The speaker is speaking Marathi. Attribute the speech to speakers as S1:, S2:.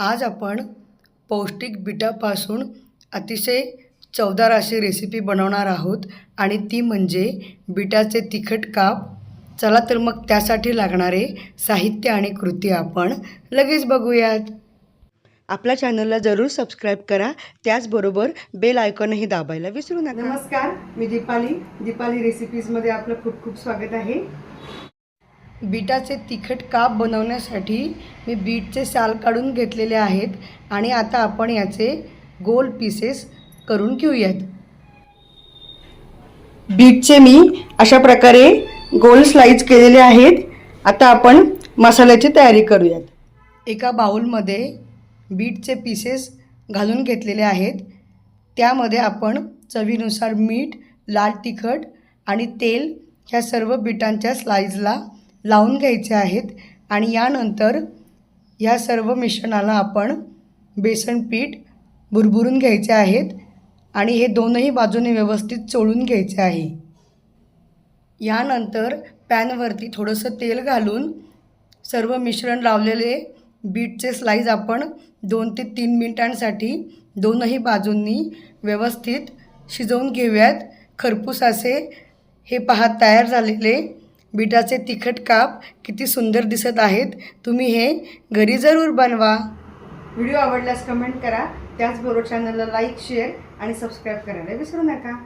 S1: आज आपण पौष्टिक बिटापासून अतिशय चवदार अशी रेसिपी बनवणार आहोत आणि ती म्हणजे बिटाचे तिखट काप. चला तर मग त्यासाठी लागणारे साहित्य आणि कृती आपण लगेच बघूयात. आपल्या चॅनलला जरूर सबस्क्राईब करा. त्याचबरोबर बेल आयकॉनही दाबायला विसरू नका. नमस्कार मी दीपाली. दीपाली रेसिपीजमध्ये आपलं खूप खूप स्वागत आहे. बीटाचे तिखट काप बनवण्यासाठी मी बीटचे साल काढून घेतलेले आहेत आणि आता आपण याचे गोल पीसेस करून घेऊयात. बीटचे मी अशा प्रकारे गोल स्लाईज केलेले आहेत. आता आपण मसाल्याची तयारी करूयात. एका बाउलमध्ये बीटचे पीसेस घालून घेतलेले आहेत. त्यामध्ये आपण चवीनुसार मीठ लाल तिखट आणि तेल ह्या सर्व बिटांच्या स्लाईजला लावून घ्यायचे आहेत आणि यानंतर या सर्व मिश्रणाला आपण बेसन पीठ भुरभुरून घ्यायचे आहेत आणि हे दोनही बाजूने व्यवस्थित चोळून घ्यायचे आहे. यानंतर पॅनवरती थोडंसं तेल घालून सर्व मिश्रण लावलेले बीटचे स्लाईज आपण दोन ते तीन मिनिटांसाठी दोनही बाजूंनी व्यवस्थित शिजवून घेऊयात. खरपूस असे हे पहा तयार झालेले बीटाचे तिखट काप किती सुंदर दिसत आहेत. तुम्ही हे घरी जरूर बनवा. व्हिडिओ आवडल्यास कमेंट करा. त्याचबरोबर चॅनलला लाईक शेअर आणि सबस्क्राईब करायला विसरू नका.